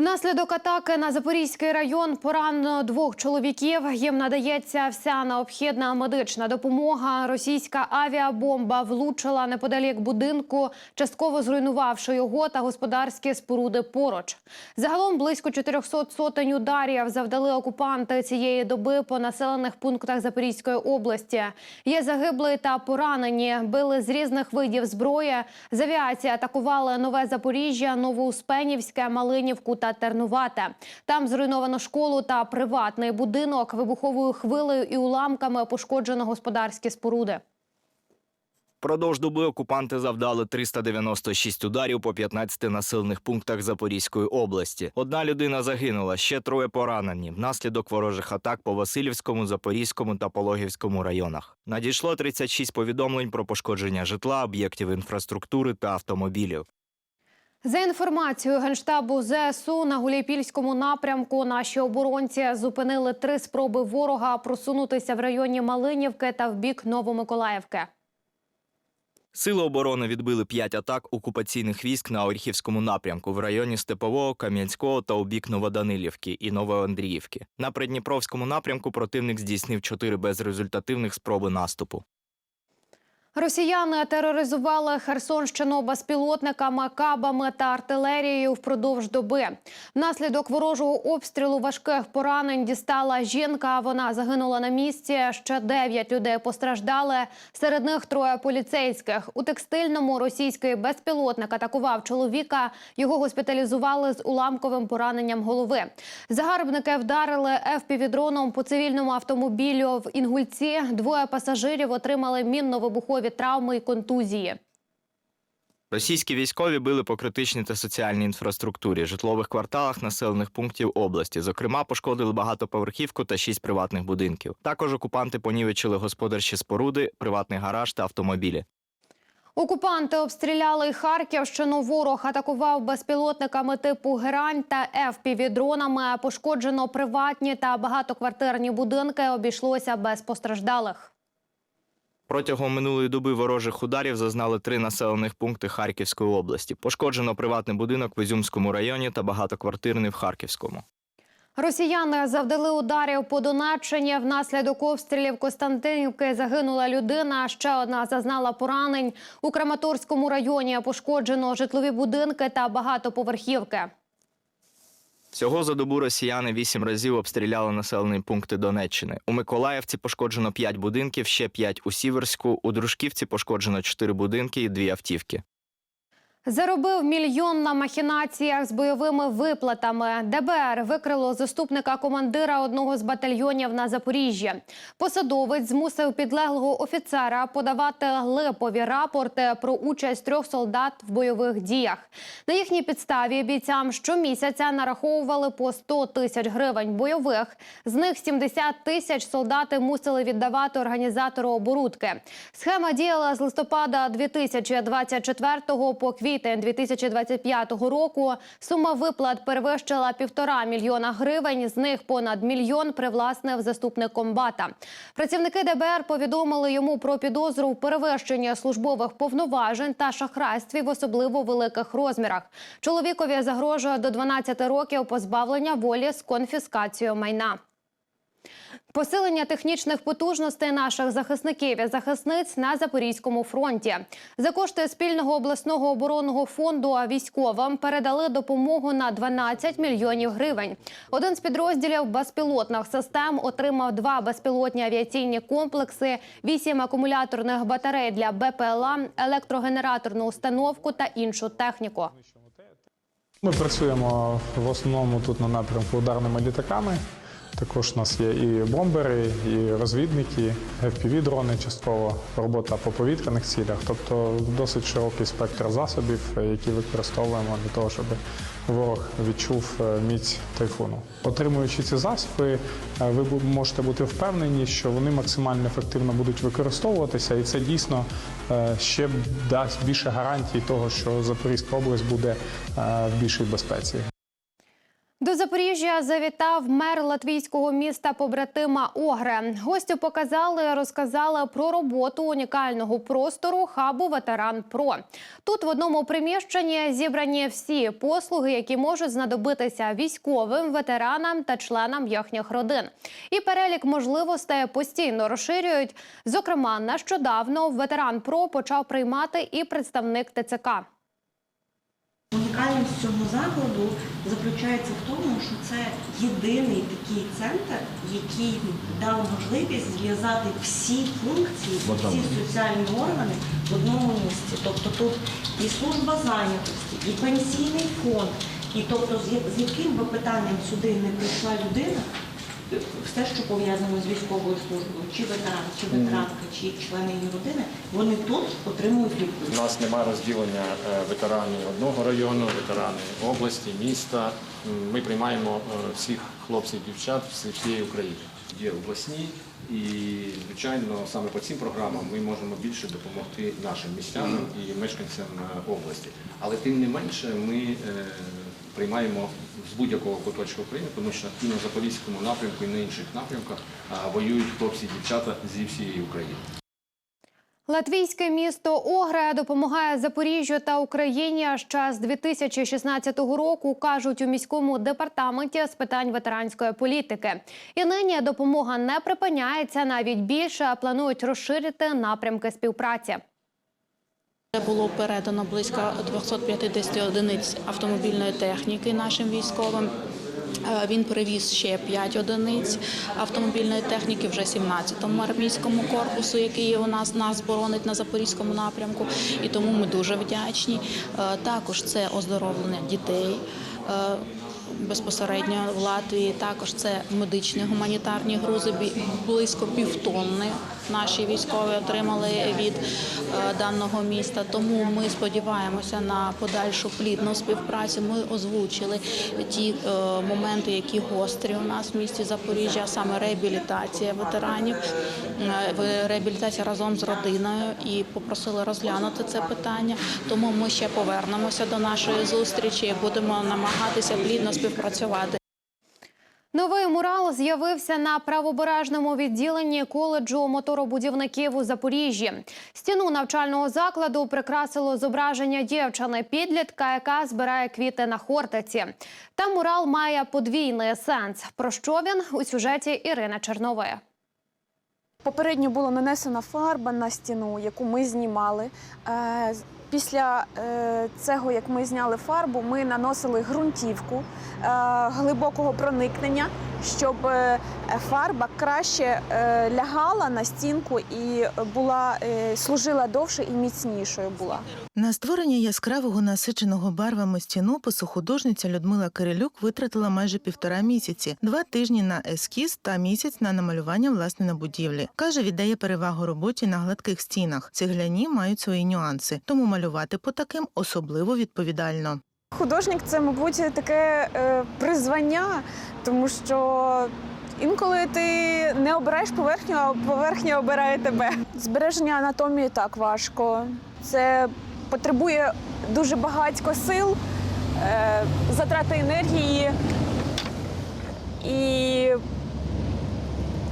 Внаслідок атаки на Запорізький район поранено двох чоловіків. Їм надається вся необхідна медична допомога. Російська авіабомба влучила неподалік будинку, частково зруйнувавши його та господарські споруди поруч. Загалом близько 400 сотень ударів завдали окупанти цієї доби по населених пунктах Запорізької області. Є загиблі та поранені. Били з різних видів зброї. З авіації атакували нове Запоріжжя, Новоуспенівське, Малинівку та Тернувате. Там зруйновано школу та приватний будинок. Вибуховою хвилею і уламками пошкоджено господарські споруди. Продовж доби окупанти завдали 396 ударів по 15 населених пунктах Запорізької області. Одна людина загинула, ще троє поранені внаслідок ворожих атак по Васильівському, Запорізькому та Пологівському районах. Надійшло 36 повідомлень про пошкодження житла, об'єктів інфраструктури та автомобілів. За інформацією генштабу ЗСУ на Гуляйпільському напрямку наші оборонці зупинили три спроби ворога просунутися в районі Малинівки та в бік Новомиколаївки. Сили оборони відбили п'ять атак окупаційних військ на Оріхівському напрямку в районі Степового, Кам'янського та у бік Новоданилівки і Новоандріївки. На Придніпровському напрямку противник здійснив чотири безрезультативних спроби наступу. Росіяни тероризували Херсонщину безпілотниками, кабами та артилерією впродовж доби. Внаслідок ворожого обстрілу важких поранень дістала жінка. Вона загинула на місці. Ще дев'ять людей постраждали. Серед них троє поліцейських. У текстильному російський безпілотник атакував чоловіка. Його госпіталізували з уламковим пораненням голови. Загарбники вдарили ФПВ-дроном по цивільному автомобілю в Інгульці. Двоє пасажирів отримали мінно-вибухові травми і контузії. Російські військові били по критичній та соціальній інфраструктурі, житлових кварталах населених пунктів області. Зокрема, пошкодили багатоповерхівку та шість приватних будинків. Також окупанти понівечили господарчі споруди, приватний гараж та автомобілі. Окупанти обстріляли й Харківщину. Ворог атакував безпілотниками типу Герань та ФПВ-дронами. Пошкоджено приватні та багатоквартирні будинки. Обійшлося без постраждалих. Протягом минулої доби ворожих ударів зазнали три населених пункти Харківської області. Пошкоджено приватний будинок в Ізюмському районі та багатоквартирний в Харківському. Росіяни завдали ударів по Донеччині. Внаслідок обстрілів Костянтинівки загинула людина. Ще одна зазнала поранень. У Краматорському районі пошкоджено житлові будинки та багатоповерхівки. Всього за добу росіяни вісім разів обстріляли населені пункти Донеччини. У Миколаївці пошкоджено п'ять будинків, ще п'ять у Сіверську. У Дружківці пошкоджено чотири будинки і дві автівки. Заробив мільйон на махінаціях з бойовими виплатами. ДБР викрило заступника командира одного з батальйонів на Запоріжжі. Посадовець змусив підлеглого офіцера подавати липові рапорти про участь трьох солдат в бойових діях. На їхній підставі бійцям щомісяця нараховували по 100 тисяч гривень бойових. З них 70 тисяч солдати мусили віддавати організатору оборудки. Схема діяла з листопада 2024 по квітень 2025 року. Сума виплат перевищила півтора мільйона гривень. З них понад мільйон привласнив заступник комбата. Працівники ДБР повідомили йому про підозру в перевищенні службових повноважень та шахрайстві в особливо великих розмірах. Чоловікові загрожує до 12 років позбавлення волі з конфіскацією майна. Посилення технічних потужностей наших захисників і захисниць на Запорізькому фронті за кошти спільного обласного оборонного фонду військовим передали допомогу на 12 мільйонів гривень. Один з підрозділів безпілотних систем отримав два безпілотні авіаційні комплекси, вісім акумуляторних батарей для БПЛА, електрогенераторну установку та іншу техніку. Ми працюємо в основному тут на напрямку ударними літаками. Також у нас є і бомбери, і розвідники, FPV-дрони, частково робота по повітряних цілях, тобто досить широкий спектр засобів, які використовуємо для того, щоб ворог відчув е, міць тайфуну. Отримуючи ці засоби, е, ви можете бути впевнені, що вони максимально ефективно будуть використовуватися, і це дійсно е, ще дасть більше гарантій того, що Запорізька область буде е, в більшій безпеці. До Запоріжжя завітав мер латвійського міста побратима Огре. Гостю показали, розказали про роботу унікального простору хабу Ветеран Про. Тут в одному приміщенні зібрані всі послуги, які можуть знадобитися військовим, ветеранам та членам їхніх родин. І перелік можливостей постійно розширюють. Зокрема, нещодавно ветеран Про почав приймати і представник ТЦК. Унікальність цього закладу заключається в тому, що це єдиний такий центр, який дав можливість зв'язати всі функції, всі соціальні органи в одному місці. Тобто тут і служба зайнятості, і пенсійний фонд, і тобто з з яким би питанням сюди не прийшла людина, все, що пов'язано з військовою службою, чи ветеран, чи ветеранка, чи члени її родини, вони тут отримують відповідь. У нас немає розділення е, ветеранів одного району, ветерани області, міста. Ми приймаємо е, всіх хлопців і дівчат з всієї України. Є обласні, і звичайно саме по цим програмам ми можемо більше допомогти нашим містянам і мешканцям е, області. Але тим не менше ми приймаємо з будь-якого куточка України, тому що і на Запорізькому напрямку, і на інших напрямках воюють хлопці дівчата зі всієї України. Латвійське місто Огре допомагає Запоріжжю та Україні ще з 2016 року, кажуть у міському департаменті з питань ветеранської політики. І нині допомога не припиняється навіть більше планують розширити напрямки співпраці. Було передано близько 250 одиниць автомобільної техніки нашим військовим. Е, Він привіз ще 5 одиниць автомобільної техніки вже 17-му армійському корпусу, який у нас нас боронить на запорізькому напрямку. І тому ми дуже вдячні. Е, Також це оздоровлення дітей. Безпосередньо в Латвії також це медичні гуманітарні грузи близько півтонни. Наші військові отримали від е, даного міста. Тому ми сподіваємося на подальшу плідну співпрацю. Ми озвучили ті е, моменти, які гострі у нас в місті Запоріжжя, саме реабілітація ветеранів, е, реабілітація разом з родиною і попросили розглянути це питання. Тому ми ще повернемося до нашої зустрічі будемо намагатися плідно співпрацювати. Новий мурал з'явився на правобережному відділенні коледжу моторобудівників у Запоріжжі. Стіну навчального закладу прикрасило зображення дівчини підлітка, яка збирає квіти на хортиці. Та мурал має подвійний сенс. Про що він у сюжеті Ірина Чернової. Попередньо була нанесена фарба на стіну, яку ми знімали. Після е, цього, як ми зняли фарбу, ми наносили ґрунтівку е, глибокого проникнення, щоб е, фарба краще лягала на стінку і була служила довше і міцнішою була. На створення яскравого насиченого барвами стінопису художниця Людмила Кирилюк витратила майже півтора місяці, два тижні на ескіз та місяць на намалювання власне на будівлі. Каже, віддає перевагу роботі на гладких стінах. Цегляні мають свої нюанси, тому малювати по таким особливо відповідально. Художник це, мабуть, таке е, призвання, тому що інколи ти не обираєш поверхню, а поверхня обирає тебе. Збереження анатомії так важко. Це потребує дуже багатько сил, е, затрати енергії і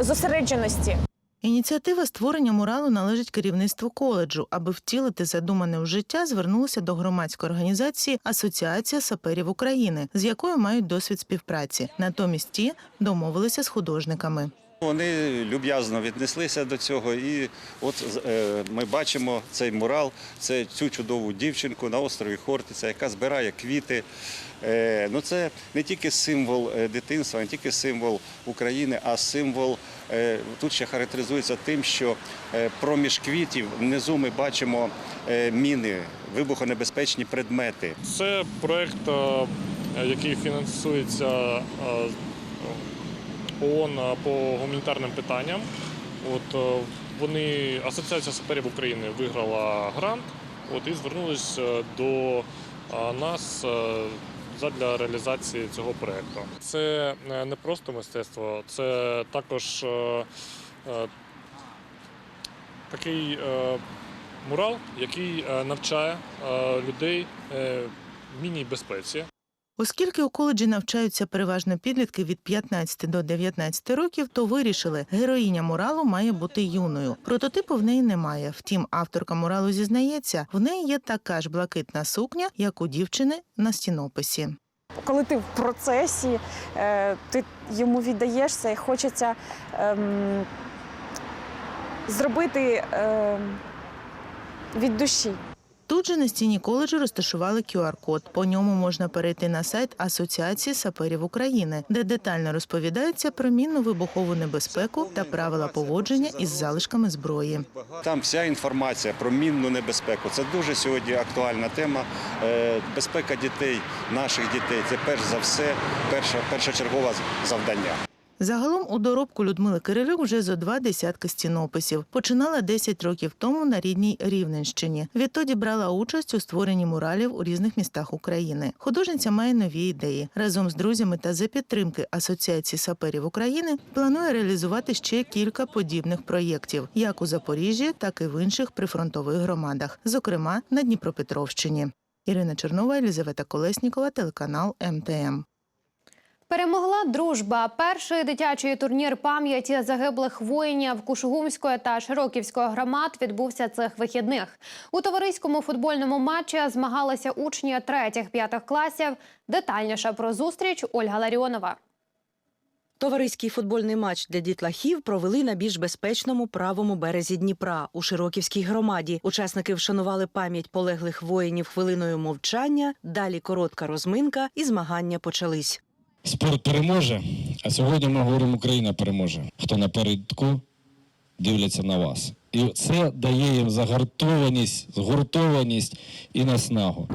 зосередженості. Ініціатива створення муралу належить керівництву коледжу. Аби втілити задумане в життя, звернулися до громадської організації Асоціація саперів України, з якою мають досвід співпраці. Натомість ті домовилися з художниками. Вони люб'язно віднеслися до цього, і от е, ми бачимо цей мурал, це цю чудову дівчинку на острові Хортиця, яка збирає квіти. Е, ну це не тільки символ е, дитинства, не тільки символ України, а символ тут ще характеризується тим, що е, проміж квітів внизу ми бачимо е, міни, вибухонебезпечні предмети. Це проект, е, який фінансується е, ООН по гуманітарним питанням. От е, вони Асоціація саперів України виграла грант, от і звернулись е, до е, нас е, задля реалізації цього проєкту. Це е, не просто мистецтво, це також е, е, такий мурал, який навчає людей е, міні безпеці. Оскільки у коледжі навчаються переважно підлітки від 15 до 19 років, то вирішили, героїня муралу має бути юною. Прототипу в неї немає. Втім, авторка муралу зізнається, в неї є така ж блакитна сукня, як у дівчини на стінописі. Коли ти в процесі, е, ти йому віддаєшся і хочеться ем, зробити ем, від душі. Тут же на стіні коледжу розташували QR-код. По ньому можна перейти на сайт Асоціації саперів України, де детально розповідається про мінно-вибухову небезпеку та правила поводження із залишками зброї. Там вся інформація про мінну небезпеку. Це дуже сьогодні актуальна тема. Е, Безпека дітей, наших дітей це перш за все перша, першочергове завдання. Загалом у доробку Людмили Кирилюк вже зо два десятки стінописів. Починала 10 років тому на рідній Рівненщині. Відтоді брала участь у створенні муралів у різних містах України. Художниця має нові ідеї. Разом з друзями та за підтримки Асоціації саперів України планує реалізувати ще кілька подібних проєктів, як у Запоріжжі, так і в інших прифронтових громадах, зокрема на Дніпропетровщині. Ірина Чернова, Елізавета Колеснікова, телеканал МТМ. Перемогла дружба. Перший дитячий турнір пам'яті загиблих воїнів Кушугумської та Широківської громад відбувся цих вихідних. У товариському футбольному матчі змагалися учні третіх-п'ятих класів. Детальніше про зустріч Ольга Ларіонова. Товариський футбольний матч для дітлахів провели на більш безпечному правому березі Дніпра у Широківській громаді. Учасники вшанували пам'ять полеглих воїнів хвилиною мовчання. Далі коротка розминка і змагання почались. Спорт переможе, а сьогодні ми говоримо, Україна переможе. Хто напередку дивляться на вас. І це дає їм загартованість, згуртованість і наснагу.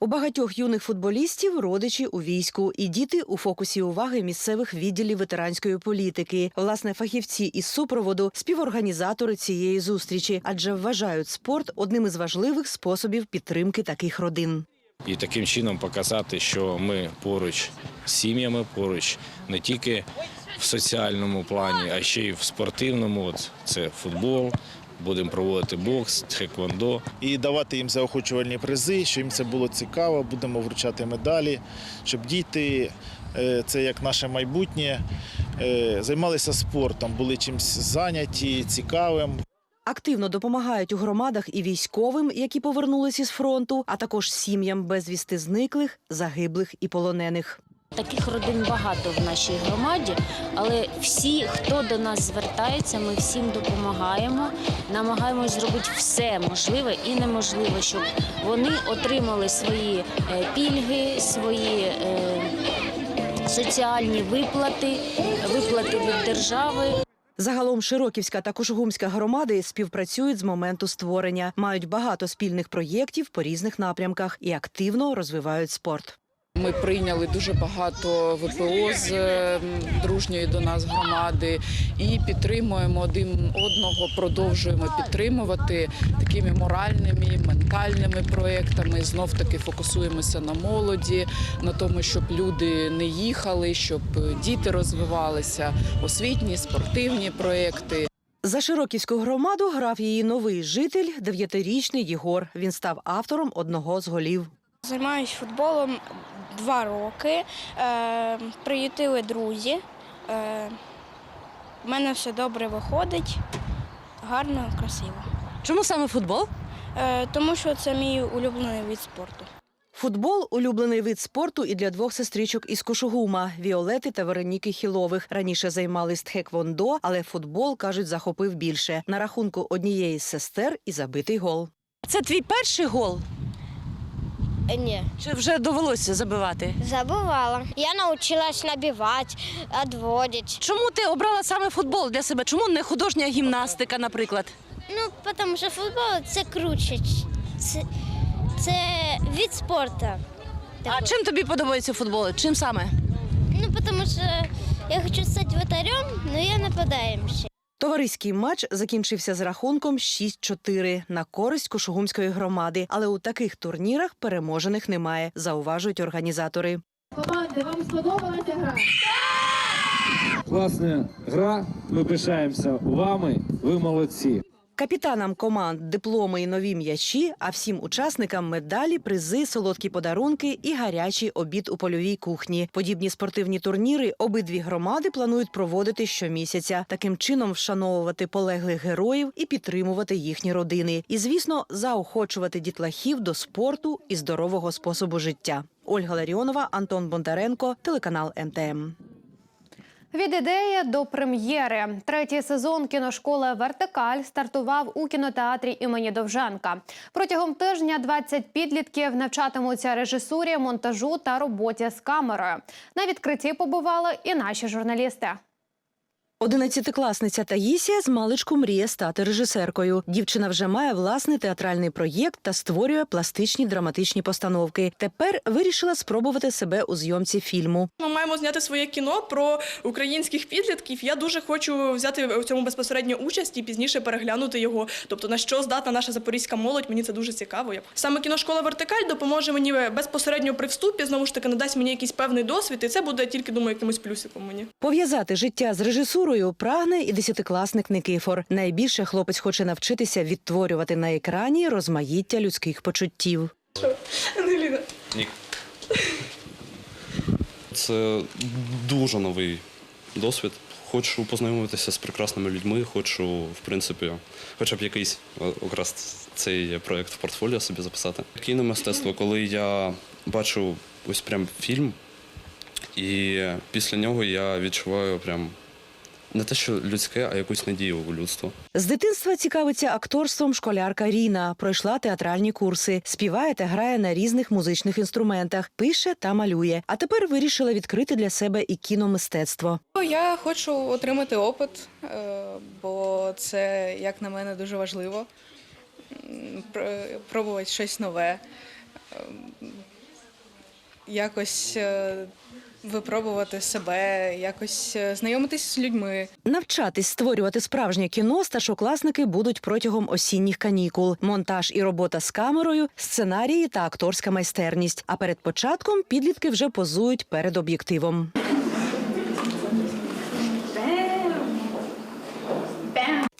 У багатьох юних футболістів родичі у війську, і діти у фокусі уваги місцевих відділів ветеранської політики. Власне, фахівці із супроводу співорганізатори цієї зустрічі, адже вважають спорт одним із важливих способів підтримки таких родин. І таким чином показати, що ми поруч з сім'ями, поруч не тільки в соціальному плані, а ще й в спортивному. От це футбол. Будемо проводити бокс, тхеквондо. і давати їм заохочувальні призи, щоб їм це було цікаво. Будемо вручати медалі, щоб діти, е, це як наше майбутнє, е, займалися спортом, були чимось зайняті, цікавим. Активно допомагають у громадах і військовим, які повернулись із фронту, а також сім'ям безвісти зниклих, загиблих і полонених. Таких родин багато в нашій громаді, але всі, хто до нас звертається, ми всім допомагаємо, намагаємось зробити все можливе і неможливе, щоб вони отримали свої е, пільги, свої е, соціальні виплати, виплати від держави. Загалом Широківська та Кушугумська громади співпрацюють з моменту створення, мають багато спільних проєктів по різних напрямках і активно розвивають спорт. Ми прийняли дуже багато ВПО з е, дружньої до нас громади і підтримуємо один одного, продовжуємо підтримувати такими моральними, ментальними проектами. Знов таки фокусуємося на молоді, на тому, щоб люди не їхали, щоб діти розвивалися, освітні, спортивні проекти. За Широківську громаду грав її новий житель, дев'ятирічний Єгор. Він став автором одного з голів. Займаюсь футболом два роки. Е, приютили друзі. Е, в мене все добре виходить, гарно, красиво. Чому саме футбол? Е, тому що це мій улюблений від спорту. Футбол улюблений вид спорту і для двох сестричок із Кошугума Віолети та Вероніки Хілових. Раніше займались тхеквондо, але футбол кажуть захопив більше. На рахунку однієї з сестер і забитий гол. Це твій перший гол. Ні, Чи вже довелося забивати? забувала. Я навчилась набивати, відводити. Чому ти обрала саме футбол для себе? Чому не художня гімнастика, наприклад? Ну, тому що футбол це круче. Це, це від спорту. А чим тобі подобається футбол? Чим саме? Ну, тому що я хочу стати вратарем, але я нападаєм ще. Товариський матч закінчився з рахунком 6-4 на користь Кошугумської громади. Але у таких турнірах переможених немає, зауважують організатори. Команди, вам сподобалася гра? Класна гра. Ми пишаємося вами. Ви молодці. Капітанам команд дипломи і нові м'ячі, а всім учасникам медалі, призи, солодкі подарунки і гарячий обід у польовій кухні. Подібні спортивні турніри обидві громади планують проводити щомісяця, таким чином вшановувати полеглих героїв і підтримувати їхні родини. І, звісно, заохочувати дітлахів до спорту і здорового способу життя. Ольга Ларіонова, Антон Бондаренко, телеканал МТМ. Від ідеї до прем'єри. Третій сезон кіношколи Вертикаль стартував у кінотеатрі імені Довженка. Протягом тижня 20 підлітків навчатимуться режисурі, монтажу та роботі з камерою. На відкритті побували і наші журналісти. Одинадцятикласниця Таїсія з маличку мріє стати режисеркою. Дівчина вже має власний театральний проєкт та створює пластичні драматичні постановки. Тепер вирішила спробувати себе у зйомці фільму. Ми маємо зняти своє кіно про українських підлітків. Я дуже хочу взяти в цьому безпосередньо участь і пізніше переглянути його. Тобто на що здатна наша запорізька молодь. Мені це дуже цікаво. Саме кіношкола Вертикаль допоможе мені безпосередньо при вступі. Знову ж таки надасть мені якийсь певний досвід, і це буде тільки думаю, якимось плюсиком мені. Пов'язати життя з режисурою прагне і десятикласник Никифор. Найбільше хлопець хоче навчитися відтворювати на екрані розмаїття людських почуттів. Ангеліна. Ні. Це дуже новий досвід. Хочу познайомитися з прекрасними людьми, хочу, в принципі, хоча б якийсь о, якраз цей проєкт в портфоліо собі записати. Кінне мистецтво, коли я бачу ось прям фільм, і після нього я відчуваю прям не те, що людське, а якусь надію у людство. З дитинства цікавиться акторством школярка Ріна. Пройшла театральні курси, співає та грає на різних музичних інструментах, пише та малює. А тепер вирішила відкрити для себе і кіномистецтво. Я хочу отримати опит, е, бо це, як на мене, дуже важливо. Пробувати щось нове, ем, якось е, випробувати себе, якось е, знайомитись з людьми. Навчатись створювати справжнє кіно старшокласники будуть протягом осінніх канікул. Монтаж і робота з камерою, сценарії та акторська майстерність. А перед початком підлітки вже позують перед об'єктивом.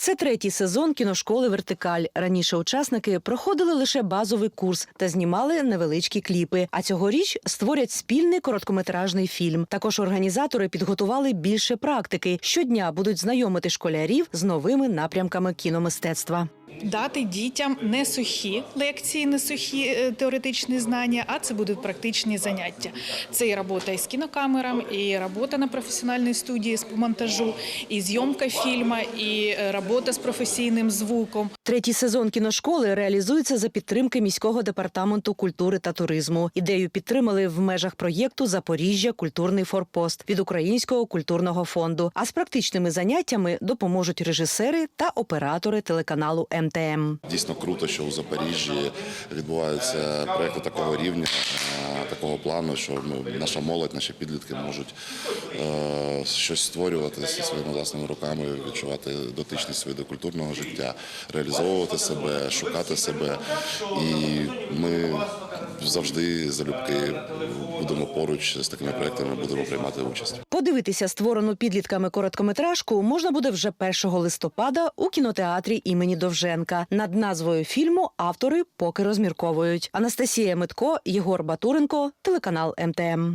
Це третій сезон кіношколи Вертикаль. Раніше учасники проходили лише базовий курс та знімали невеличкі кліпи. А цьогоріч створять спільний короткометражний фільм. Також організатори підготували більше практики. Щодня будуть знайомити школярів з новими напрямками кіномистецтва. Дати дітям не сухі лекції, не сухі е, теоретичні знання, а це будуть практичні заняття. Це і робота із кінокамерами, і робота на професіональній студії з монтажу, і зйомка фільму, і е, робота з професійним звуком. Третій сезон кіношколи реалізується за підтримки міського департаменту культури та туризму. Ідею підтримали в межах проєкту Запоріжжя культурний форпост від Українського культурного фонду. А з практичними заняттями допоможуть режисери та оператори телеканалу МТМ. Дійсно круто, що у Запоріжжі відбуваються проекти такого рівня, е, такого плану, що ми, наша молодь, наші підлітки можуть е, щось створювати зі своїми власними руками, відчувати дотичність своєї до культурного життя, реалізовувати себе, шукати себе. І ми завжди залюбки будемо поруч з такими проектами, будемо приймати участь. Подивитися створену підлітками короткометражку можна буде вже 1 листопада у кінотеатрі імені Довженка. Над назвою фільму автори поки розмірковують. Анастасія Митко, Єгор Батуренко, телеканал МТМ.